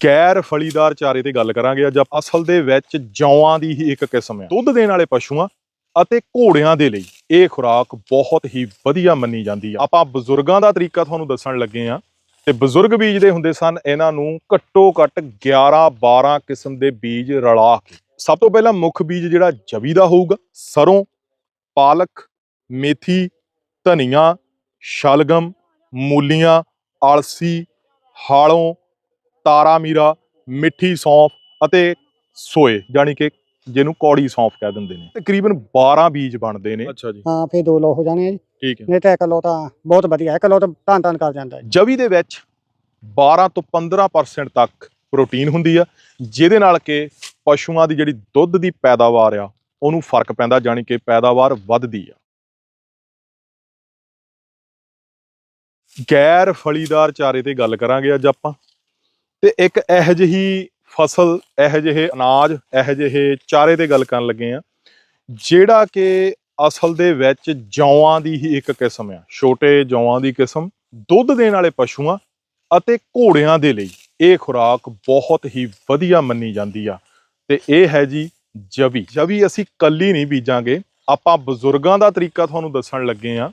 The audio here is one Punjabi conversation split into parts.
ਗੈਰ ਫਲੀਦਾਰ ਚਾਰੇ ਤੇ ਗੱਲ ਕਰਾਂਗੇ। ਅੱਜ ਅਸਲ ਦੇ ਵਿੱਚ ਜੌਆਂ ਦੀ ਹੀ ਇੱਕ ਕਿਸਮ ਹੈ ਦੁੱਧ ਦੇਣ ਵਾਲੇ ਪਸ਼ੂਆਂ ਅਤੇ ਘੋੜਿਆਂ ਦੇ ਲਈ ਇਹ ਖੁਰਾਕ ਬਹੁਤ ਹੀ ਵਧੀਆ ਮੰਨੀ ਜਾਂਦੀ ਆ। ਆਪਾਂ ਬਜ਼ੁਰਗਾਂ ਦਾ ਤਰੀਕਾ ਤੁਹਾਨੂੰ ਦੱਸਣ ਲੱਗੇ ਆ ਤੇ ਬਜ਼ੁਰਗ ਬੀਜਦੇ ਹੁੰਦੇ ਸਨ, ਇਹਨਾਂ ਨੂੰ ਘੱਟੋ ਘੱਟ 11 12 ਕਿਸਮ ਦੇ ਬੀਜ ਰਲਾ ਕੇ। ਸਭ ਤੋਂ ਪਹਿਲਾਂ ਮੁੱਖ ਬੀਜ ਜਿਹੜਾ ਜਵੀ ਦਾ ਹੋਊਗਾ, ਸਰੋਂ, ਪਾਲਕ, ਮੇਥੀ, ਧਨੀਆ, ਸ਼ਲਗਮ, ਮੂਲੀਆਂ ਆਲਸੀ ਹਾਲੋਂ ਤਾਰਾ ਮੀਰਾ ਮਿੱਠੀ ਸੌਂਫ ਅਤੇ ਸੋਏ ਜਾਨੀ ਕਿ ਜਿਹਨੂੰ ਕੌੜੀ ਸੌਂਫ ਕਹਿ ਦਿੰਦੇ ਨੇ। ਤਕਰੀਬਨ 12 ਬੀਜ ਬਣਦੇ ਨੇ। ਅੱਛਾ ਜੀ। ਹਾਂ ਫਿਰ ਦੋ ਲੋ ਹੋ ਜਾਣੇ ਆ ਜੀ। ਠੀਕ ਹੈ। ਨਹੀਂ ਤਾਂ ਇੱਕ ਲੋ ਤਾਂ ਬਹੁਤ ਵਧੀਆ ਇੱਕ ਲੋ ਤਾਂ ਧੰਨ ਧੰਨ ਕਰ ਜਾਂਦਾ ਜੀ ਜਵੀ ਦੇ ਵਿੱਚ 12 ਤੋਂ 15% ਤੱਕ ਪ੍ਰੋਟੀਨ ਹੁੰਦੀ ਆ ਜਿਹਦੇ ਨਾਲ ਕਿ ਪਸ਼ੂਆਂ ਦੀ ਜਿਹੜੀ ਦੁੱਧ ਦੀ ਪੈਦਾਵਾਰ ਆ ਉਹਨੂੰ ਫ਼ਰਕ ਪੈਂਦਾ ਜਾਨੀ ਕਿ ਪੈਦਾਵਾਰ ਵੱਧਦੀ ਆ। ਗੈਰ ਫਲੀਦਾਰ ਚਾਰੇ ਤੇ ਗੱਲ ਕਰਾਂਗੇ ਅੱਜ ਆਪਾਂ। ਤੇ ਇੱਕ ਇਹੋ ਜਿਹੀ ਫਸਲ, ਇਹੋ ਜਿਹੇ ਅਨਾਜ, ਇਹੋ ਜਿਹੇ ਚਾਰੇ ਤੇ ਗੱਲ ਕਰਨ ਲੱਗੇ ਆ ਜਿਹੜਾ ਕਿ ਅਸਲ ਦੇ ਵਿੱਚ ਜੌਆਂ ਦੀ ਹੀ ਇੱਕ ਕਿਸਮ ਆ, ਛੋਟੇ ਜੌਆਂ ਦੀ ਕਿਸਮ, ਦੁੱਧ ਦੇਣ ਵਾਲੇ ਪਸ਼ੂਆਂ ਅਤੇ ਘੋੜਿਆਂ ਦੇ ਲਈ। ਇਹ ਖੁਰਾਕ ਬਹੁਤ ਹੀ ਵਧੀਆ ਮੰਨੀ ਜਾਂਦੀ ਆ ਤੇ ਇਹ ਹੈ ਜੀ ਜਵੀ। ਜਵੀ ਅਸੀਂ ਕੱਲੀ ਨਹੀਂ ਬੀਜਾਂਗੇ, ਆਪਾਂ ਬਜ਼ੁਰਗਾਂ ਦਾ ਤਰੀਕਾ ਤੁਹਾਨੂੰ ਦੱਸਣ ਲੱਗੇ ਆ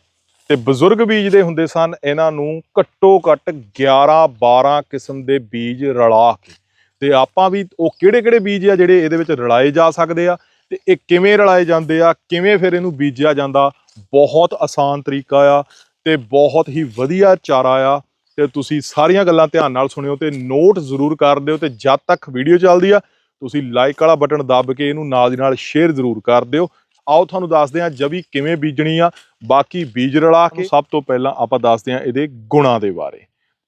ਤੇ ਬਜ਼ੁਰਗ ਬੀਜ ਦੇ ਹੁੰਦੇ ਸਨ, ਇਹਨਾਂ ਨੂੰ ਘੱਟੋ ਘੱਟ 11 12 ਕਿਸਮ ਦੇ ਬੀਜ ਰਲਾ ਕੇ। ਤੇ ਆਪਾਂ ਵੀ ਉਹ ਕਿਹੜੇ ਕਿਹੜੇ ਬੀਜ ਆ ਜਿਹੜੇ ਇਹਦੇ ਵਿੱਚ ਰਲਾਏ ਜਾ ਸਕਦੇ ਆ ਤੇ ਇਹ ਕਿਵੇਂ ਰਲਾਏ ਜਾਂਦੇ ਆ, ਕਿਵੇਂ ਫਿਰ ਇਹਨੂੰ ਬੀਜਿਆ ਜਾਂਦਾ, ਬਹੁਤ ਆਸਾਨ ਤਰੀਕਾ ਆ ਤੇ ਬਹੁਤ ਹੀ ਵਧੀਆ ਚਾਰਾ ਆ। ਤੇ ਤੁਸੀਂ ਸਾਰੀਆਂ ਗੱਲਾਂ ਧਿਆਨ ਨਾਲ ਸੁਣਿਓ ਤੇ ਨੋਟ ਜ਼ਰੂਰ ਕਰ ਦਿਓ ਤੇ ਜਦ ਤੱਕ ਵੀਡੀਓ ਚੱਲਦੀ ਆ, ਤੁਸੀਂ ਲਾਈਕ ਵਾਲਾ ਬਟਨ ਦੱਬ ਕੇ ਇਹਨੂੰ ਨਾਲ ਦੀ ਨਾਲ ਸ਼ੇਅਰ ਜ਼ਰੂਰ ਕਰ ਦਿਓ। ਆਓ ਤੁਹਾਨੂੰ ਦੱਸਦੇ ਹਾਂ ਜਵੀ ਕਿਵੇਂ ਬੀਜਣੀ ਆ। ਬਾਕੀ ਬੀਜ ਰਲਾ ਕੇ ਸਭ ਤੋਂ ਪਹਿਲਾਂ ਆਪਾਂ ਦੱਸਦੇ ਹਾਂ ਇਹਦੇ ਗੁਣਾਂ ਦੇ ਬਾਰੇ।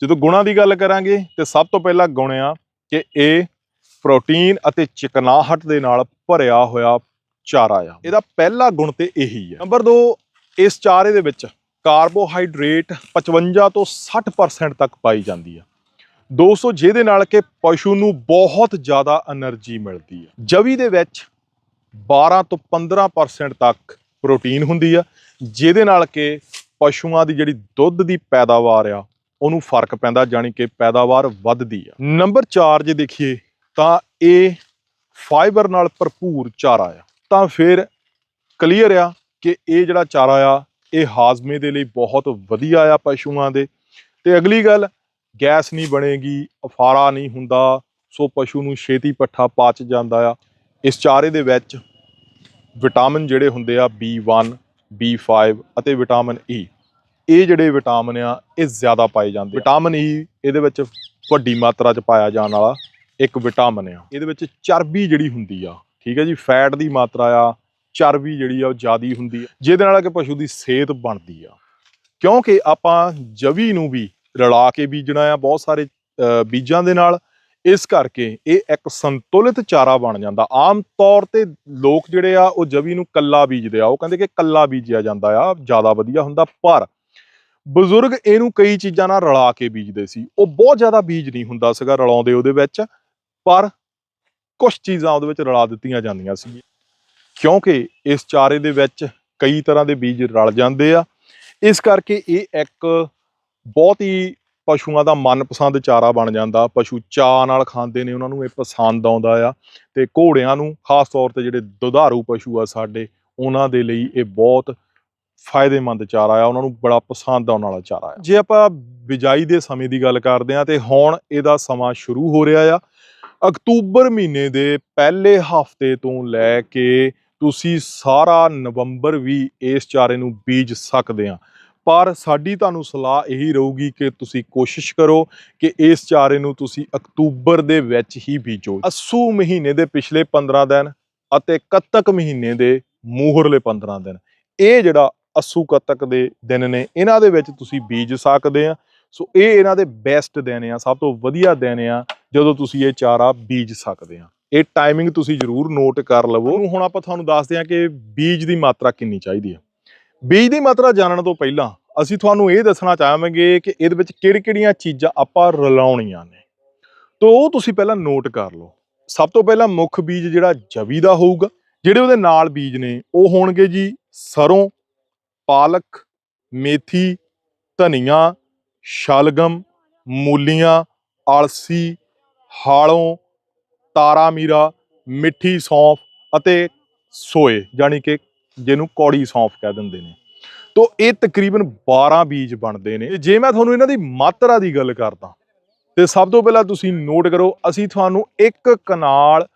ਜਦੋਂ ਗੁਣਾਂ ਦੀ ਗੱਲ ਕਰਾਂਗੇ ਤੇ ਸਭ ਤੋਂ ਪਹਿਲਾਂ ਗੁਣ ਆ ਕਿ ਇਹ ਪ੍ਰੋਟੀਨ ਅਤੇ ਚਿਕਨਾਹਟ ਦੇ ਨਾਲ ਭਰਿਆ ਹੋਇਆ ਚਾਰਾ ਆ। ਇਹਦਾ ਪਹਿਲਾ ਗੁਣ ਤੇ ਇਹੀ ਹੈ ਨੰਬਰ 2 ਇਸ ਚਾਰੇ ਦੇ ਵਿੱਚ ਕਾਰਬੋਹਾਈਡਰੇਟ 55 ਤੋਂ 60% ਤੱਕ ਪਾਈ ਜਾਂਦੀ ਆ। 200 ਜਿਹਦੇ ਨਾਲ ਕਿ ਪਸ਼ੂ ਨੂੰ ਬਹੁਤ ਜ਼ਿਆਦਾ એનર્ਜੀ ਮਿਲਦੀ ਹੈ ਜਵੀ ਦੇ ਵਿੱਚ 12 ਤੋਂ 15% ਤੱਕ ਪ੍ਰੋਟੀਨ ਹੁੰਦੀ ਆ, ਜਿਹਦੇ ਨਾਲ ਕਿ ਪਸ਼ੂਆਂ ਦੀ ਜਿਹੜੀ ਦੁੱਧ ਦੀ ਪੈਦਾਵਾਰ ਆ, ਉਹਨੂੰ ਫ਼ਰਕ ਪੈਂਦਾ, ਜਾਣੀ ਕਿ ਪੈਦਾਵਾਰ ਵੱਧਦੀ ਆ। ਨੰਬਰ 4 ਜੇ ਦੇਖੀਏ, ਤਾਂ ਇਹ ਫਾਈਬਰ ਨਾਲ ਭਰਪੂਰ ਚਾਰਾ ਆ। ਤਾਂ ਫਿਰ ਕਲੀਅਰ ਆ ਕਿ ਇਹ ਜਿਹੜਾ ਚਾਰਾ ਆ, ਇਹ ਹਾਜ਼ਮੇ ਦੇ ਲਈ ਬਹੁਤ ਵਧੀਆ ਆ ਪਸ਼ੂਆਂ ਦੇ। ਤੇ ਅਗਲੀ ਗੱਲ, ਗੈਸ ਨਹੀਂ ਬਣੇਗੀ, ਅਫਾਰਾ ਨਹੀਂ ਹੁੰਦਾ, ਸੋ ਪਸ਼ੂ ਨੂੰ ਛੇਤੀ ਪੱਠਾ ਪਾਚ ਜਾਂਦਾ ਆ। ਇਸ ਚਾਰੇ ਦੇ ਵਿੱਚ ਵਿਟਾਮਿਨ ਜਿਹੜੇ ਹੁੰਦੇ ਆ B1 B5 ਅਤੇ ਵਿਟਾਮਿਨ E ਇਹ ਜਿਹੜੇ ਵਿਟਾਮਿਨ ਆ, ਇਹ ਜ਼ਿਆਦਾ ਪਾਏ ਜਾਂਦੇ ਵਿਟਾਮਿਨ E ਇਹਦੇ ਵਿੱਚ ਵੱਡੀ ਮਾਤਰਾ 'ਚ ਪਾਇਆ ਜਾਣ ਵਾਲਾ ਇੱਕ ਵਿਟਾਮਿਨ ਆ। ਇਹਦੇ ਵਿੱਚ ਚਰਬੀ ਜਿਹੜੀ ਹੁੰਦੀ ਆ, ਠੀਕ ਹੈ ਜੀ, ਫੈਟ ਦੀ ਮਾਤਰਾ ਆ, ਚਰਬੀ ਜਿਹੜੀ ਆ ਉਹ ਜ਼ਿਆਦੀ ਹੁੰਦੀ ਆ। ਜਿਹਦੇ ਨਾਲ ਕਿ ਪਸ਼ੂ ਦੀ ਸਿਹਤ ਬਣਦੀ ਆ। ਕਿਉਂਕਿ ਆਪਾਂ ਜਵੀ ਨੂੰ ਵੀ ਰਲਾ ਕੇ ਬੀਜਣਾ ਆ, ਬਹੁਤ ਸਾਰੇ ਬੀਜਾਂ ਦੇ ਨਾਲ ਇਸ ਕਰਕੇ ਇਹ ਇੱਕ ਸੰਤੁਲਿਤ ਚਾਰਾ ਬਣ ਜਾਂਦਾ। ਆਮ ਤੌਰ ਤੇ ਲੋਕ ਜਿਹੜੇ ਆ, ਉਹ ਜਵੀ ਨੂੰ ਕੱਲਾ ਬੀਜਦੇ ਆ। ਉਹ ਕਹਿੰਦੇ ਕਿ ਕੱਲਾ ਬੀਜਿਆ ਜਾਂਦਾ ਆ, ਜ਼ਿਆਦਾ ਵਧੀਆ ਹੁੰਦਾ। ਪਰ ਬਜ਼ੁਰਗ ਇਹਨੂੰ ਕਈ ਚੀਜ਼ਾਂ ਨਾਲ ਰਲਾ ਕੇ ਬੀਜਦੇ ਸੀ। ਉਹ ਬਹੁਤ ਜ਼ਿਆਦਾ ਬੀਜ ਨਹੀਂ ਹੁੰਦਾ ਸੀਗਾ ਰਲਾਉਂਦੇ ਉਹਦੇ ਵਿੱਚ, ਪਰ ਕੁਝ ਚੀਜ਼ਾਂ ਉਹਦੇ ਵਿੱਚ ਰਲਾ ਦਿੱਤੀਆਂ ਜਾਂਦੀਆਂ ਸੀ। ਕਿਉਂਕਿ ਇਸ ਚਾਰੇ ਦੇ ਵਿੱਚ ਕਈ ਤਰ੍ਹਾਂ ਦੇ ਬੀਜ ਰਲ ਜਾਂਦੇ ਆ। ਇਸ ਕਰਕੇ ਇਹ ਇੱਕ ਬਹੁਤ ਹੀ ਪਸ਼ੂਆਂ ਦਾ ਮਨਪਸੰਦ ਚਾਰਾ ਬਣ ਜਾਂਦਾ। ਪਸ਼ੂ ਚਾਅ ਨਾਲ ਖਾਂਦੇ ਨੇ, ਉਹਨਾਂ ਨੂੰ ਇਹ ਪਸੰਦ ਆਉਂਦਾ ਆ। ਤੇ ਘੋੜਿਆਂ ਨੂੰ, ਖਾਸ ਤੌਰ ਤੇ ਜਿਹੜੇ ਦੁਧਾਰੂ ਪਸ਼ੂ ਆ ਸਾਡੇ, ਉਹਨਾਂ ਦੇ ਲਈ ਇਹ ਬਹੁਤ ਫਾਇਦੇਮੰਦ ਚਾਰਾ ਆ। ਉਹਨਾਂ ਨੂੰ ਬੜਾ ਪਸੰਦ ਆਉਣ ਵਾਲਾ ਚਾਰਾ ਆ। ਜੇ ਆਪਾਂ ਬਿਜਾਈ ਦੇ ਸਮੇਂ ਦੀ ਗੱਲ ਕਰਦੇ ਆ ਤੇ ਹੁਣ ਇਹਦਾ ਸਮਾਂ ਸ਼ੁਰੂ ਹੋ ਰਿਹਾ ਆ। ਅਕਤੂਬਰ ਮਹੀਨੇ ਦੇ ਪਹਿਲੇ ਹਫ਼ਤੇ ਤੋਂ ਲੈ ਕੇ ਤੁਸੀਂ ਸਾਰਾ ਨਵੰਬਰ ਵੀ ਇਸ ਚਾਰੇ ਨੂੰ ਬੀਜ ਸਕਦੇ ਆ ਪਰ ਸਾਡੀ ਤੁਹਾਨੂੰ ਸਲਾਹ ਇਹੀ ਰਹੂਗੀ ਕਿ ਤੁਸੀਂ ਕੋਸ਼ਿਸ਼ ਕਰੋ ਕਿ ਇਸ ਚਾਰੇ ਨੂੰ ਤੁਸੀਂ ਅਕਤੂਬਰ ਦੇ ਵਿੱਚ ਹੀ ਬੀਜੋ। ਅਸੂ ਮਹੀਨੇ ਦੇ ਪਿਛਲੇ 15 ਦਿਨ ਅਤੇ ਕੱਤਕ ਮਹੀਨੇ ਦੇ ਮੂਹਰਲੇ 15 ਦਿਨ। ਇਹ ਜਿਹੜਾ ਅਸੂ ਕੱਤਕ ਦੇ ਦਿਨ ਨੇ, ਇਹਨਾਂ ਦੇ ਵਿੱਚ ਤੁਸੀਂ ਬੀਜ ਸਕਦੇ ਆ। ਸੋ ਇਹ ਇਹਨਾਂ ਦੇ ਬੈਸਟ ਦਿਨ ਆ, ਸਭ ਤੋਂ ਵਧੀਆ ਦਿਨ ਆ, ਜਦੋਂ ਤੁਸੀਂ ਇਹ ਚਾਰਾ ਬੀਜ ਸਕਦੇ ਆ। ਇਹ ਟਾਈਮਿੰਗ ਤੁਸੀਂ ਜ਼ਰੂਰ ਨੋਟ ਕਰ ਲਵੋ। ਹੁਣ ਆਪਾਂ ਤੁਹਾਨੂੰ ਦੱਸਦੇ ਆ ਕਿ ਬੀਜ ਦੀ ਮਾਤਰਾ ਕਿੰਨੀ ਚਾਹੀਦੀ ਹੈ ਬੀਜ ਦੀ ਮਾਤਰਾ ਜਾਣਨ ਤੋਂ ਪਹਿਲਾਂ ਅਸੀਂ ਤੁਹਾਨੂੰ ਇਹ ਦੱਸਣਾ ਚਾਹਾਂਗੇ ਕਿ ਇਹਦੇ ਵਿੱਚ ਕਿਹੜੀ-ਕਿਹੜੀਆਂ ਚੀਜ਼ਾਂ ਆਪਾਂ ਰਲਾਉਣੀਆਂ ਨੇ। ਤੋਂ ਉਹ ਤੁਸੀਂ ਪਹਿਲਾਂ ਨੋਟ ਕਰ ਲਓ। ਸਭ ਤੋਂ ਪਹਿਲਾਂ ਮੁੱਖ ਬੀਜ ਜਿਹੜਾ ਜਵੀ ਦਾ ਹੋਊਗਾ, ਜਿਹੜੇ ਉਹਦੇ ਨਾਲ ਬੀਜ ਨੇ, ਉਹ ਹੋਣਗੇ ਜੀ ਸਰੋਂ, ਪਾਲਕ, ਮੇਥੀ, ਧਨੀਆ, ਸ਼ਲਗਮ, ਮੂਲੀਆਂ ਆਲਸੀ ਹਾਲੋਂ ਤਾਰਾ ਮੀਰਾ ਮਿੱਠੀ ਸੌਂਫ ਅਤੇ ਸੋਏ ਯਾਨੀ ਕਿ ਜਿਹਨੂੰ ਕੌੜੀ ਸੌਂਫ ਕਹਿ ਦਿੰਦੇ ਨੇ। ਤੋ ਇਹ ਤਕਰੀਬਨ 12 ਬੀਜ ਬਣਦੇ ਨੇ। ਜੇ ਮੈਂ ਤੁਹਾਨੂੰ ਇਹਨਾਂ ਦੀ ਮਾਤਰਾ ਦੀ ਗੱਲ ਕਰਦਾ ਤੇ ਸਭ ਤੋਂ ਪਹਿਲਾਂ ਤੁਸੀਂ ਨੋਟ ਕਰੋ ਅਸੀਂ ਤੁਹਾਨੂੰ ਇੱਕ ਕਨਾਲ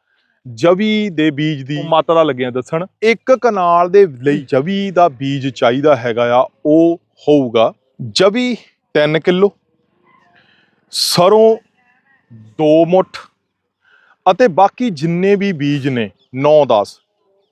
ਜਵੀ ਦੇ ਬੀਜ ਦੀ ਮਾਤਰਾ ਲੱਗਿਆ ਦੱਸਣ। ਇੱਕ ਕਨਾਲ ਦੇ ਲਈ ਜਵੀ ਦਾ ਬੀਜ ਚਾਹੀਦਾ ਹੈਗਾ ਆ ਉਹ ਹੋਊਗਾ ਜਵੀ 3 ਕਿਲੋ ਸਰੋਂ 2 ਮੁੱਠ ਅਤੇ ਬਾਕੀ ਜਿੰਨੇ ਵੀ ਬੀਜ ਨੇ 9-10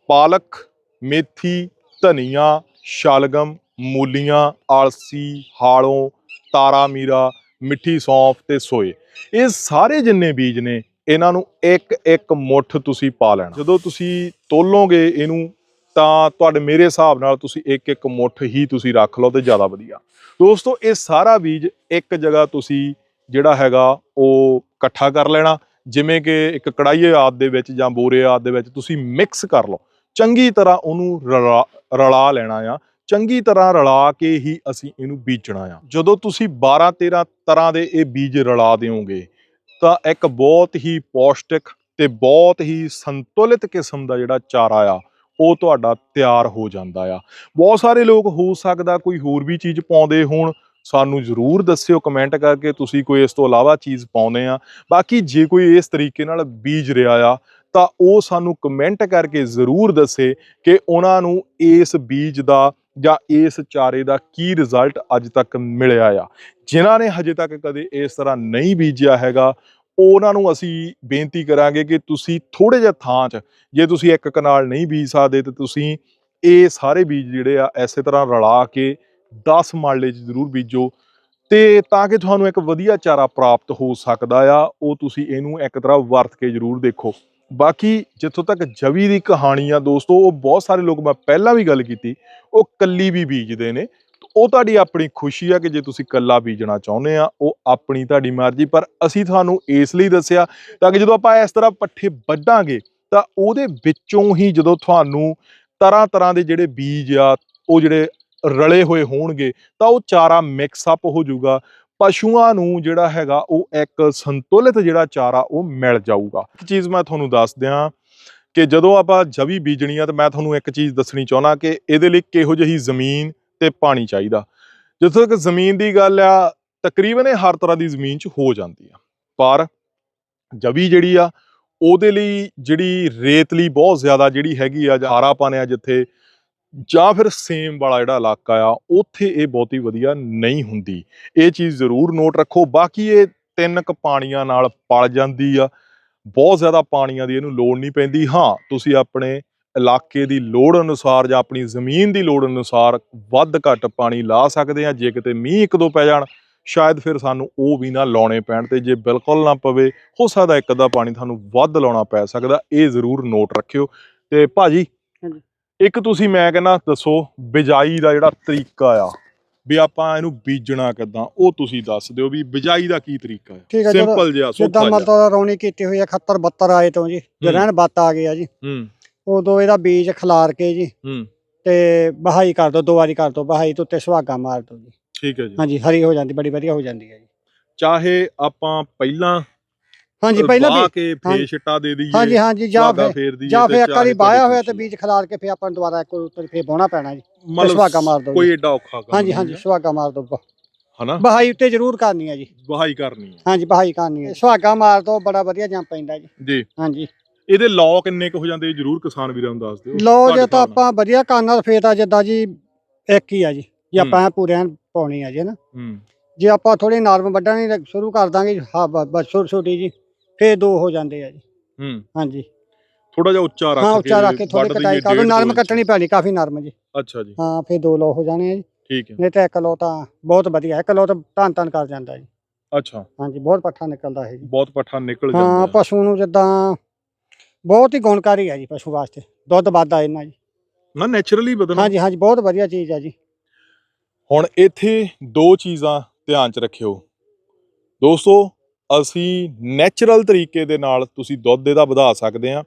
ਪਾਲਕ ਮੇਥੀ, ਧਨੀਆ, ਸ਼ਲਗਮ, ਮੂਲੀਆਂ, ਆਲਸੀ, ਹਾਲੋਂ ਤਾਰਾ ਮੀਰਾ ਮਿੱਠੀ ਸੌਂਫ ਤੇ ਸੋਏ। ਇਹ ਸਾਰੇ ਜਿੰਨੇ ਬੀਜ ਨੇ, ਇਹਨਾਂ ਨੂੰ ਇੱਕ ਇੱਕ ਮੁੱਠ ਤੁਸੀਂ ਪਾ ਲੈਣਾ। ਜਦੋਂ ਤੁਸੀਂ ਤੋਲੋਗੇ ਇਹਨੂੰ, ਤਾਂ ਤੁਹਾਡੇ ਮੇਰੇ ਹਿਸਾਬ ਨਾਲ ਤੁਸੀਂ ਇੱਕ ਇੱਕ ਮੁੱਠ ਹੀ ਤੁਸੀਂ ਰੱਖ ਲਓ ਤੇ ਜ਼ਿਆਦਾ ਵਧੀਆ। ਦੋਸਤੋ, ਇਹ ਸਾਰਾ ਬੀਜ ਇੱਕ ਜਗ੍ਹਾ ਤੁਸੀਂ ਜਿਹੜਾ ਹੈਗਾ, ਉਹ ਇਕੱਠਾ ਕਰ ਲੈਣਾ। ਜਿਵੇਂ ਕਿ ਇੱਕ ਕੜਾਈਏ ਆਦ ਦੇ ਵਿੱਚ ਜਾਂ ਬੋਰੇ ਆਦ ਦੇ ਵਿੱਚ ਤੁਸੀਂ ਮਿਕਸ ਕਰ ਲਓ। ਚੰਗੀ ਤਰ੍ਹਾਂ ਉਹਨੂੰ ਰਲਾ ਰਲਾ ਲੈਣਾ ਆ, ਚੰਗੀ ਤਰ੍ਹਾਂ ਰਲਾ ਕੇ ਹੀ ਅਸੀਂ ਇਹਨੂੰ ਬੀਜਣਾ ਆ। ਜਦੋਂ ਤੁਸੀਂ 12 13 ਤਰ੍ਹਾਂ ਦੇ ਇਹ ਬੀਜ ਰਲਾ ਦਿਓਗੇ, ਤਾਂ ਇੱਕ ਬਹੁਤ ਹੀ ਪੌਸ਼ਟਿਕ ਤੇ ਬਹੁਤ ਹੀ ਸੰਤੁਲਿਤ ਕਿਸਮ ਦਾ ਜਿਹੜਾ ਚਾਰਾ ਆ, ਉਹ ਤੁਹਾਡਾ ਤਿਆਰ ਹੋ ਜਾਂਦਾ ਆ। ਬਹੁਤ ਸਾਰੇ ਲੋਕ ਹੋ ਸਕਦਾ ਕੋਈ ਹੋਰ ਵੀ ਚੀਜ਼ ਪਾਉਂਦੇ ਹੋਣ, ਸਾਨੂੰ ਜ਼ਰੂਰ ਦੱਸਿਓ ਕਮੈਂਟ ਕਰਕੇ, ਤੁਸੀਂ ਕੋਈ ਇਸ ਤੋਂ ਇਲਾਵਾ ਚੀਜ਼ ਪਾਉਂਦੇ ਆ। ਬਾਕੀ ਜੇ ਕੋਈ ਇਸ ਤਰੀਕੇ ਨਾਲ ਬੀਜ ਰਿਹਾ ਆ ਤਾਂ ਉਹ ਸਾਨੂੰ ਕਮੈਂਟ ਕਰਕੇ ਜ਼ਰੂਰ ਦੱਸੇ ਕਿ ਉਹਨਾਂ ਨੂੰ ਇਸ ਬੀਜ ਦਾ ਜਾਂ ਇਸ ਚਾਰੇ ਦਾ ਕੀ ਰਿਜ਼ਲਟ ਅੱਜ ਤੱਕ ਮਿਲਿਆ ਆ। ਜਿਨ੍ਹਾਂ ਨੇ ਹਜੇ ਤੱਕ ਕਦੇ ਇਸ ਤਰ੍ਹਾਂ ਨਹੀਂ ਬੀਜਿਆ ਹੈਗਾ, ਉਹਨਾਂ ਨੂੰ ਅਸੀਂ ਬੇਨਤੀ ਕਰਾਂਗੇ ਕਿ ਤੁਸੀਂ ਥੋੜੇ ਜਿਹਾ ਥਾਂ 'ਚ, ਜੇ ਤੁਸੀਂ ਇੱਕ ਕਨਾਲ ਨਹੀਂ ਬੀਜ ਸਕਦੇ ਤੇ ਤੁਸੀਂ ਇਹ ਸਾਰੇ ਬੀਜ ਜਿਹੜੇ ਆ ਐਸੇ ਤਰ੍ਹਾਂ ਰਲਾ ਕੇ 10 ਮਾਲੇ 'ਚ ਜ਼ਰੂਰ ਬੀਜੋ। ਤੇ ਤਾਂ ਕਿ ਤੁਹਾਨੂੰ ਇੱਕ ਵਧੀਆ ਚਾਰਾ ਪ੍ਰਾਪਤ ਹੋ ਸਕਦਾ ਆ, ਉਹ ਤੁਸੀਂ ਇਹਨੂੰ ਇੱਕ ਤਰ੍ਹਾਂ ਵਰਤ ਕੇ ਜ਼ਰੂਰ ਦੇਖੋ। ਬਾਕੀ ਜਿੱਥੋਂ ਤੱਕ ਜਵੀ ਦੀ ਕਹਾਣੀ ਆ ਦੋਸਤੋ, ਉਹ ਬਹੁਤ ਸਾਰੇ ਲੋਕ ਮੈਂ ਪਹਿਲਾਂ ਵੀ ਗੱਲ ਕੀਤੀ, ਉਹ ਕੱਲੀ ਵੀ ਬੀਜਦੇ ਨੇ। ਉਹ ਤੁਹਾਡੀ ਆਪਣੀ ਖੁਸ਼ੀ ਆ ਕਿ ਜੇ ਤੁਸੀਂ ਕੱਲਾ ਬੀਜਣਾ ਚਾਹੁੰਦੇ ਆ, ਉਹ ਆਪਣੀ ਤੁਹਾਡੀ ਮਰਜ਼ੀ, ਪਰ ਅਸੀਂ ਤੁਹਾਨੂੰ ਇਸ ਲਈ ਦੱਸਿਆ ਤਾਂ ਕਿ ਜਦੋਂ ਆਪਾਂ ਇਸ ਤਰ੍ਹਾਂ ਪੱਠੇ ਵੱਢਾਂਗੇ, ਤਾਂ ਉਹਦੇ ਵਿੱਚੋਂ ਹੀ ਜਦੋਂ ਤੁਹਾਨੂੰ ਤਰ੍ਹਾਂ ਤਰ੍ਹਾਂ ਦੇ ਜਿਹੜੇ ਬੀਜ ਆ, ਉਹ ਜਿਹੜੇ ਰਲੇ ਹੋਏ ਹੋਣਗੇ, ਤਾਂ ਉਹ ਚਾਰਾ ਮਿਕਸ ਅਪ ਹੋ ਜਾਊਗਾ। ਪਸ਼ੂਆਂ ਨੂੰ ਜਿਹੜਾ ਹੈਗਾ ਉਹ ਇੱਕ ਸੰਤੁਲਿਤ ਜਿਹੜਾ ਚਾਰਾ ਉਹ ਮਿਲ ਜਾਊਗਾ। ਇੱਕ ਚੀਜ਼ ਮੈਂ ਤੁਹਾਨੂੰ ਦੱਸ ਦਿਆਂ ਕਿ ਜਦੋਂ ਆਪਾਂ ਜਵੀ ਬੀਜਣੀ ਆ ਤਾਂ ਮੈਂ ਤੁਹਾਨੂੰ ਇੱਕ ਚੀਜ਼ ਦੱਸਣੀ ਚਾਹੁੰਦਾ ਕਿ ਇਹਦੇ ਲਈ ਕਿਹੋ ਜਿਹੀ ਜ਼ਮੀਨ ਤੇ ਪਾਣੀ ਚਾਹੀਦਾ। ਜਿੱਥੋਂ ਤੱਕ ਜ਼ਮੀਨ ਦੀ ਗੱਲ ਆ, ਤਕਰੀਬਨ ਇਹ ਹਰ ਤਰ੍ਹਾਂ ਦੀ ਜ਼ਮੀਨ 'ਚ ਹੋ ਜਾਂਦੀ ਆ। ਪਰ ਜਵੀ ਜਿਹੜੀ ਆ, ਉਹਦੇ ਲਈ ਜਿਹੜੀ ਰੇਤਲੀ ਬਹੁਤ ਜ਼ਿਆਦਾ ਜਿਹੜੀ ਹੈਗੀ ਆ ਜਾਂ ਹਾਰਾਪਨ ਆ ਜਿੱਥੇ ਜਾਂ ਫਿਰ ਸੇਮ ਵਾਲਾ ਜਿਹੜਾ ਇਲਾਕਾ ਆ, ਉੱਥੇ ਇਹ ਬਹੁਤੀ ਵਧੀਆ ਨਹੀਂ ਹੁੰਦੀ। ਇਹ ਚੀਜ਼ ਜ਼ਰੂਰ ਨੋਟ ਰੱਖੋ, ਬਾਕੀ ਇਹ ਤਿੰਨ ਕ ਪਾਣੀਆਂ ਨਾਲ ਪਲ ਜਾਂਦੀ ਆ। ਬਹੁਤ ਜ਼ਿਆਦਾ ਪਾਣੀਆਂ ਦੀ ਇਹਨੂੰ ਲੋੜ ਨਹੀਂ ਪੈਂਦੀ। ਹਾਂ, ਤੁਸੀਂ ਆਪਣੇ ਇਲਾਕੇ ਦੀ ਲੋੜ ਅਨੁਸਾਰ ਜਾਂ ਆਪਣੀ ਜ਼ਮੀਨ ਦੀ ਲੋੜ ਅਨੁਸਾਰ ਵੱਧ ਘੱਟ ਪਾਣੀ ਲਾ ਸਕਦੇ ਆ, ਜੇ ਕਿਤੇ ਮੀਂਹ ਇੱਕ ਦੋ ਪੈ ਜਾਣ, ਸ਼ਾਇਦ ਫਿਰ ਸਾਨੂੰ ਉਹ ਵੀ ਨਾ ਲਾਉਣੇ ਪੈਣ ਤੇ ਜੇ ਬਿਲਕੁਲ ਨਾ ਪਵੇ, ਹੋ ਸਕਦਾ ਇੱਕ ਅੱਧਾ ਪਾਣੀ ਤੁਹਾਨੂੰ ਵੱਧ ਲਾਉਣਾ ਪੈ ਸਕਦਾ, ਇਹ ਜ਼ਰੂਰ ਨੋਟ ਰੱਖਿਓ। ਤੇ ਭਾਜੀ ਹਾਂਜੀ। ਇੱਕ ਤੁਸੀਂ ਮੈਂ ਕਹਿੰਦਾ ਦੱਸੋ ਬਿਜਾਈ ਦਾ ਜਿਹੜਾ ਤਰੀਕਾ ਆ ਵੀ ਆਪਾਂ ਇਹਨੂੰ ਬੀਜਣਾ ਕਿੱਦਾਂ ਉਹ ਤੁਸੀਂ ਦੱਸ ਦਿਓ ਵੀ ਬਿਜਾਈ ਦਾ ਕੀ ਤਰੀਕਾ ਹੈ ਸਿੰਪਲ ਜਿਹਾ ਸੌਖਾ ਜਿਹਾ। ਮਤਲਬ ਰੌਣੀ ਕੀਤੀ ਹੋਈ ਹੈ 71 72 ਆਏ ਤੋਂ ਜੀ। ਜਰੈਣ ਬੱਤ ਆ ਗਿਆ ਜੀ। ਹੂੰ। ਉਦੋਂ ਇਹਦਾ ਬੀਜ ਖਿਲਾਰ ਕੇ ਜੀ ਹੂੰ। ਤੇ ਬਹਾਈ ਕਰ ਦੋ ਦੋ ਵਾਰੀ ਕਰ ਦੋ ਬਹਾਈ ਤੋਂ ਉੱਤੇ ਸੁਹਾਗਾ ਮਾਰ ਦੋ ਜੀ। ਠੀਕ ਹੈ ਜੀ। ਹਾਂਜੀ ਹਰੀ ਹੋ ਜਾਂਦੀ ਬੜੀ ਵਧੀਆ ਹੋ ਜਾਂਦੀ ਹੈ ਜੀ। ਚਾਹੇ ਆਪਾਂ ਪਹਿਲਾਂ ਹਾਂਜੀ ਪਹਿਲਾਂ ਵੀ ਕੇ। ਫੇਰ ਛਿੱਟਾ ਦੇ ਦਈਏ ਹਾਂਜੀ ਹਾਂਜੀ ਜਾਂ ਫਿਰ ਜਾਂ ਫਿਰ ਇੱਕ ਵਾਰੀ ਬਾਇਆ ਹੋਇਆ ਤੇ। ਬੀਜ ਖਿਲਾਰ ਕੇ ਫਿਰ ਆਪਾਂ ਨੂੰ ਦੁਬਾਰਾ ਇੱਕ ਉੱਤੇ ਫੇਰ ਬਾਉਣਾ ਪੈਣਾ ਜੀ। ਸੁਹਾਗਾ ਮਾਰ ਦੋ ਕੋਈ। ਏਡਾ ਔਖਾ ਕੰਮ ਹਾਂਜੀ ਹਾਂਜੀ ਸੁਹਾਗਾ ਮਾਰ ਦੋ ਹਨਾ? ਬਹਾਈ ਉੱਤੇ ਜ਼ਰੂਰ ਕਰਨੀ ਹੈ ਜੀ। ਵਹਾਈ ਕਰਨੀ ਹੈ ਹਾਂਜੀ ਬਹਾਈ ਕਰਨੀ ਹੈ ਸੁਹਾਗਾ ਮਾਰ ਦੋ ਬੜਾ ਵਧੀਆ ਜੰਮ ਪੈਂਦਾ ਜੀ। ਜੀ। ਹਾਂਜੀ। ਇਹਦੇ ਲੌ ਕਿੰਨੇ ਕੁ ਹੋ ਜਾਂਦੇ ਜ਼ਰੂਰ ਕਿਸਾਨ ਵੀਰਾਂ ਨੂੰ ਦੱਸ ਦਿਓ। ਲੋ ਜੇ ਤਾਂ। ਆਪਾਂ ਵਧੀਆ ਕੰਨ ਨਾਲ ਫੇਰ ਤਾਂ ਜਿੱਦਾਂ ਜੀ ਇੱਕ ਹੀ ਆ ਜੀ। ਜੇ। ਆਪਾਂ ਪੂਰਿਆਂ ਪਾਉਣੀ ਆ ਜੀ ਨਾ ਹੂੰ। ਜੇ ਆਪਾਂ ਥੋੜੀ ਨਾਰਮ ਵੱਢਣੀ ਸ਼ੁਰੂ ਕਰ ਦਾਂਗੇ ਹਾਂ ਬਸ ਛੋਟੀ ਛੋਟੀ ਜੀ। ਫੇਰ ਦੋ ਹੋ ਜਾਂਦੇ ਆ ਜੀ। ਹੂੰ। ਹਾਂਜੀ। ਥੋੜਾ ਜਿਹਾ ਉੱਚਾ ਰੱਖ ਹਾਂ ਉੱਚਾ ਰੱਖ ਕੇ ਥੋੜੀ ਕਟਾਈ ਕਰ ਨਰਮ। ਕੱਟਣੀ ਪੈਣੀ ਕਾਫੀ ਨਰਮ ਜੀ। ਅੱਛਾ ਜੀ। ਹਾਂ ਫੇਰ ਦੋ ਲੋ ਹੋ ਜਾਣੇ ਆ ਜੀ। ਠੀਕ ਹੈ। ਨਹੀਂ ਤਾਂ ਇੱਕ ਲੋ ਤਾਂ ਬਹੁਤ ਵਧੀਆ ਇੱਕ ਲੋ ਤਾਂ ਧੰਨ ਧੰਨ ਕਰ ਜਾਂਦਾ ਜੀ। ਅੱਛਾ। ਹਾਂਜੀ ਬਹੁਤ ਪੱਠਾ ਨਿਕਲਦਾ ਹੈ ਜੀ। ਬਹੁਤ ਪੱਠਾ ਨਿਕਲ ਜਾਂਦਾ। ਹੈ। ਪਸ਼ੂ ਨੂੰ ਜਿੱਦਾਂ ਬਹੁਤ ਹੀ ਗੁਣਕਾਰੀ ਹੈ ਜੀ ਪਸ਼ੂ ਵਾਸਤੇ ਦੁੱਧ ਵੱਧਦਾ ਇਹਨਾਂ ਜੀ। ਨਾ ਨੇਚਰਲੀ ਬਦਲਣਾ ਹਾਂਜੀ ਹਾਂਜੀ ਬਹੁਤ ਵਧੀਆ ਚੀਜ਼ ਹੈ ਜੀ। ਹੁਣ ਇੱਥੇ ਦੋ ਚੀਜ਼ਾਂ ਧਿਆਨ 'ਚ ਰੱਖਿਓ। ਦੋਸਤੋ ਅਸੀਂ ਨੈਚੁਰਲ ਤਰੀਕੇ ਦੇ ਨਾਲ ਤੁਸੀਂ ਦੁੱਧ ਇਹਦਾ ਵਧਾ ਸਕਦੇ ਆ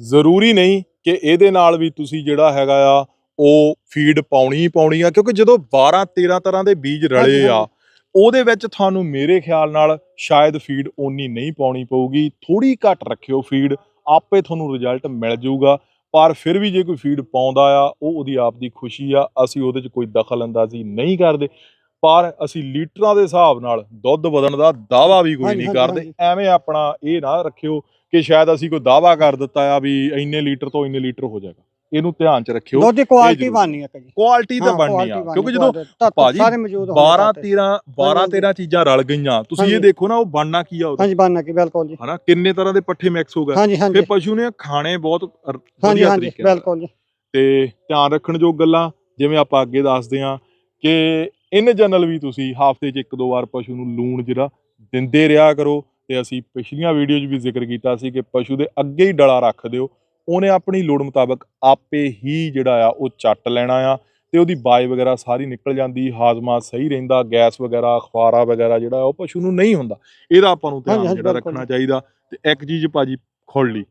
ਜ਼ਰੂਰੀ ਨਹੀਂ ਕਿ ਇਹਦੇ ਨਾਲ ਵੀ ਤੁਸੀਂ ਜਿਹੜਾ ਹੈਗਾ ਆ ਉਹ ਫੀਡ ਪਾਉਣੀ ਹੀ ਪਾਉਣੀ ਆ ਕਿਉਂਕਿ ਜਦੋਂ 12 13 ਤਰ੍ਹਾਂ ਦੇ ਬੀਜ ਰਲੇ ਆ ਉਹਦੇ ਵਿੱਚ ਤੁਹਾਨੂੰ ਮੇਰੇ ਖਿਆਲ ਨਾਲ ਸ਼ਾਇਦ ਫੀਡ ਓਨੀ ਨਹੀਂ ਪਾਉਣੀ ਪਊਗੀ। ਥੋੜੀ ਘੱਟ ਰੱਖਿਓ ਫੀਡ ਆਪੇ ਤੁਹਾਨੂੰ ਰਿਜ਼ਲਟ ਮਿਲ ਜਾਊਗਾ। ਪਰ ਫਿਰ ਵੀ ਜੇ ਕੋਈ ਫੀਡ ਪਾਉਂਦਾ ਆ ਉਹ ਉਹਦੀ ਆਪ ਦੀ ਖੁਸ਼ੀ ਆ ਅਸੀਂ ਉਹਦੇ 'ਚ ਕੋਈ ਦਖਲ ਅੰਦਾਜ਼ੀ ਨਹੀਂ ਕਰਦੇ। ਪਰ ਅਸੀਂ ਲੀਟਰਾਂ ਦੇ ਹਿਸਾਬ ਨਾਲ ਦੁੱਧ ਵਧਣ ਦਾ ਦਾਵਾ ਵੀ ਕੋਈ ਨਹੀਂ ਕਰਦੇ। ਐਵੇਂ ਆਪਣਾ ਇਹ ਨਾ ਰੱਖਿਓ ਕਿ ਸ਼ਾਇਦ ਅਸੀਂ ਕੋਈ ਦਾਵਾ ਕਰ ਦਿੱਤਾ ਆ ਵੀ ਇੰਨੇ ਲੀਟਰ ਤੋਂ ਇੰਨੇ ਲੀਟਰ ਹੋ ਜਾਏਗਾ। ਇਹਨੂੰ ਧਿਆਨ 'ਚ ਰੱਖਿਓ। ਦੁੱਧ ਦੀ ਕੁਆਲਿਟੀ। ਬਣਨੀ ਹੈ ਜੀ। ਕੁਆਲਿਟੀ ਤਾਂ ਬਣਨੀ ਆ ਕਿਉਂਕਿ ਜਦੋਂ ਭਾਜੀ ਸਾਰੇ ਮੌਜੂਦ ਹੋਣ 12 ਤੱਤ। 13 12 ਹਾਂਜੀ। 13 ਚੀਜ਼ਾਂ ਰਲ ਗਈਆਂ। ਤੁਸੀਂ ਇਹ। ਦੇਖੋ ਨਾ ਉਹ ਬਣਨਾ ਕੀ ਆ ਉਹਦਾ। ਹਾਂਜੀ ਬਣਨਾ ਕੀ ਬਿਲਕੁਲ ਜੀ। ਹਨਾ ਕਿੰਨੇ ਤਰ੍ਹਾਂ ਦੇ ਪੱਠੇ ਮਿਕਸ ਹੋ ਗਏ। ਫਿਰ ਪਸ਼ੂ ਨੇ ਖਾਣੇ ਬਹੁਤ ਵਧੀਆ ਤਰੀਕੇ ਨਾਲ। ਬਿਲਕੁਲ ਜੀ। ਤੇ ਧਿਆਨ ਰੱਖਣ ਯੋਗ ਗੱਲਾਂ ਜਿਵੇਂ ਆਪਾਂ ਅੱਗੇ ਦੱਸਦੇ ਹਾਂ ਕਿ ਇਨ ਜਨਰਲ ਵੀ ਤੁਸੀਂ ਹਫ਼ਤੇ 'ਚ ਇੱਕ ਦੋ ਵਾਰ ਪਸ਼ੂ ਨੂੰ ਲੂਣ ਜਿਹੜਾ ਦਿੰਦੇ ਰਿਹਾ ਕਰੋ ਤੇ ਅਸੀਂ ਪਿਛਲੀਆਂ ਵੀਡੀਓ 'ਚ ਵੀ ਜ਼ਿਕਰ ਕੀਤਾ ਸੀ ਕਿ ਪਸ਼ੂ ਦੇ ਅੱਗੇ ਹੀ ਡਲਾ ਰੱਖ ਦਿਓ। ਉਹਨੇ ਆਪਣੀ ਲੋੜ ਮੁਤਾਬਕ ਆਪੇ ਹੀ ਜਿਹੜਾ ਆ ਉਹ ਚੱਟ ਲੈਣਾ ਆ ਤੇ ਉਹਦੀ ਬਾਈ ਵਗੈਰਾ ਸਾਰੀ ਨਿਕਲ ਜਾਂਦੀ ਹਾਜ਼ਮਾ ਸਹੀ ਰਹਿੰਦਾ ਗੈਸ ਵਗੈਰਾ ਖਵਾਰਾ ਵਗੈਰਾ ਜਿਹੜਾ ਉਹ ਪਸ਼ੂ ਨੂੰ ਨਹੀਂ ਹੁੰਦਾ। ਇਹਦਾ ਆਪਾਂ ਨੂੰ ਧਿਆਨ ਜਿਹੜਾ। ਰੱਖਣਾ ਚਾਹੀਦਾ ਤੇ ਇੱਕ ਚੀਜ਼ ਭਾਜੀ ਖੋਲੀ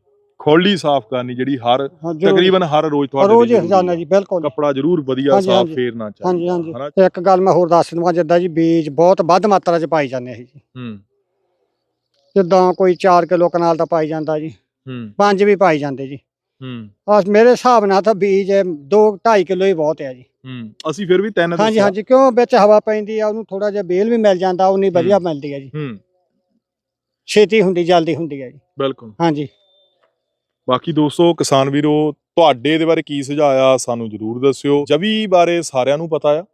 ਖੋਲੀ ਸਾਫ਼ ਕਰਨੀ ਜਿਹੜੀ ਹਰ। ਤਕਰੀਬਨ ਹਰ ਰੋਜ਼ ਤੁਹਾਡੇ ਰੋਜ਼ ਆ। ਜੀ ਬਿਲਕੁਲ। ਕੱਪੜਾ ਜ਼ਰੂਰ ਵਧੀਆ ਸਾਫ਼। ਫੇਰਨਾ ਚਾਹੀਦਾ ਹਾਂਜੀ ਹਾਂਜੀ। ਇੱਕ ਗੱਲ ਮੈਂ ਹੋਰ ਦੱਸ ਦਵਾਂ ਜਿੱਦਾਂ ਜੀ ਬੀਜ ਬਹੁਤ ਵੱਧ ਮਾਤਰਾ 'ਚ ਪਾਈ ਜਾਂਦੇ ਆ ਜੀ। ਹੂੰ। ਜਿੱਦਾਂ ਕੋਈ 4 ਕਿਲੋ ਕਨਾਲ ਦਾ ਪਾਈ ਜਾਂਦਾ ਜੀ ਹੂੰ। ਪੰਜ ਵੀ ਪਾਈ ਜਾਂਦੇ ਜੀ। ਹੂੰ। ਆ ਮੇਰੇ ਹਿਸਾਬ ਨਾਲ ਤਾਂ ਬੀਜ 2 2.5 ਕਿਲੋ ਹੀ ਬਹੁਤ ਹੈ ਜੀ। ਹੂੰ। ਅਸੀਂ ਫਿਰ ਵੀ ਤਿੰਨ ਹਾਂਜੀ। ਹਾਂਜੀ ਕਿਉਂ ਵਿੱਚ ਹਵਾ ਪੈਂਦੀ ਆ ਉਹਨੂੰ ਥੋੜਾ ਜਿਹਾ ਬੇਲ ਵੀ ਮਿਲ ਜਾਂਦਾ ਉਨੀ ਵਧੀਆ ਮਿਲਦੀ ਹੈ ਜੀ। ਹੂੰ। ਛੇਤੀ ਹੁੰਦੀ ਜਲਦੀ ਹੁੰਦੀ ਹੈ ਜੀ। ਬਿਲਕੁਲ। ਹਾਂਜੀ। ਬਾਕੀ ਦੋਸਤੋ ਕਿਸਾਨ ਵੀਰੋ ਤੁਹਾਡੇ ਇਹਦੇ ਬਾਰੇ ਕੀ ਸੁਝਾਅ ਆ ਸਾਨੂੰ ਜਰੂਰ ਦੱਸਿਓ। ਜਵੀ ਬਾਰੇ ਸਾਰਿਆਂ ਨੂੰ ਪਤਾ ਆ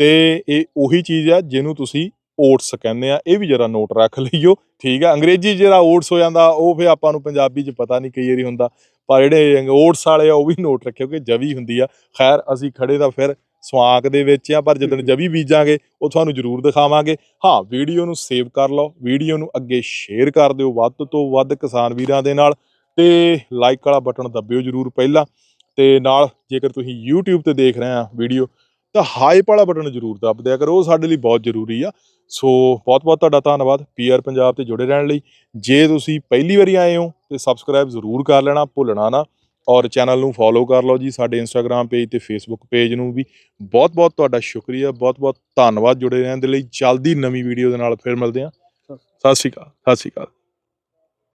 ਤੇ ਇਹ ਉਹੀ ਚੀਜ਼ ਆ ਜਿਹਨੂੰ ਤੁਸੀਂ ਓਟਸ ਕਹਿੰਦੇ ਆ ਇਹ ਵੀ ਜਰਾ ਨੋਟ ਰੱਖ ਲਈਓ। ਠੀਕ ਆ ਅੰਗਰੇਜ਼ੀ ਜਿਹੜਾ ਓਟਸ ਹੋ ਜਾਂਦਾ ਉਹ ਫੇ ਆਪਾਂ ਨੂੰ ਪੰਜਾਬੀ 'ਚ ਪਤਾ ਨਹੀਂ ਕਈ ਵਾਰੀ ਹੁੰਦਾ ਪਰ ਜਿਹੜੇ ਓਟਸ ਵਾਲੇ ਆ ਉਹ ਵੀ ਨੋਟ ਰੱਖਿਓ ਕਿ ਜਵੀ ਹੁੰਦੀ ਆ। ਖੈਰ ਅਸੀਂ ਖੜੇ ਤਾਂ ਫਿਰ ਸਵਾਂਕ ਦੇ ਵਿੱਚ ਆ ਪਰ ਜਦੋਂ ਜਵੀ ਬੀਜਾਂਗੇ ਉਹ ਤੁਹਾਨੂੰ ਜਰੂਰ ਦਿਖਾਵਾਂਗੇ। ਹਾਂ ਵੀਡੀਓ ਨੂੰ ਸੇਵ ਕਰ ਲਓ ਵੀਡੀਓ ਨੂੰ ਅੱਗੇ ਸ਼ੇਅਰ ਕਰ ਦਿਓ ਵੱਧ ਤੋਂ ਵੱਧ ਕਿਸਾਨ ਵੀਰਾਂ ਦੇ ਨਾਲ। ਤੇ ਲਾਈਕ ਵਾਲਾ ਬਟਨ ਦੱਬਿਓ ਜਰੂਰ ਪਹਿਲਾਂ ਤੇ ਨਾਲ ਜੇਕਰ ਤੁਸੀਂ YouTube ਤੇ ਦੇਖ ਰਹੇ ਆ ਵੀਡੀਓ ਤਾਂ ਹਾਈਪ ਵਾਲਾ ਬਟਨ ਜਰੂਰ ਦੱਬ ਦਿਆ ਕਰੋ ਉਹ ਸਾਡੇ ਲਈ ਬਹੁਤ ਜ਼ਰੂਰੀ ਆ। ਸੋ ਬਹੁਤ ਬਹੁਤ ਤੁਹਾਡਾ ਧੰਨਵਾਦ ਪੀਆਰ ਪੰਜਾਬ ਤੇ ਜੁੜੇ ਰਹਿਣ ਲਈ। ਜੇ ਤੁਸੀਂ ਪਹਿਲੀ ਵਾਰੀ ਆਏ ਹੋ ਤੇ ਸਬਸਕ੍ਰਾਈਬ ਜ਼ਰੂਰ ਕਰ ਲੈਣਾ ਭੁੱਲਣਾ ਨਾ ਔਰ ਚੈਨਲ ਨੂੰ ਫੋਲੋ ਕਰ ਲਓ ਜੀ ਸਾਡੇ ਇੰਸਟਾਗ੍ਰam ਪੇਜ ਤੇ ਫੇਸਬੁੱਕ ਪੇਜ ਨੂੰ ਵੀ। ਬਹੁਤ ਬਹੁਤ ਤੁਹਾਡਾ ਸ਼ੁਕਰੀਆ ਬਹੁਤ ਬਹੁਤ ਧੰਨਵਾਦ ਜੁੜੇ ਰਹਿਣ ਦੇ ਲਈ। ਜਲਦੀ ਨਵੀਂ ਵੀਡੀਓ ਦੇ ਨਾਲ ਫਿਰ ਮਿਲਦੇ ਹਾਂ। ਸਤਿ ਸ਼੍ਰੀ ਅਕਾਲ ਸਤਿ ਸ਼੍ਰੀ ਅਕਾਲ।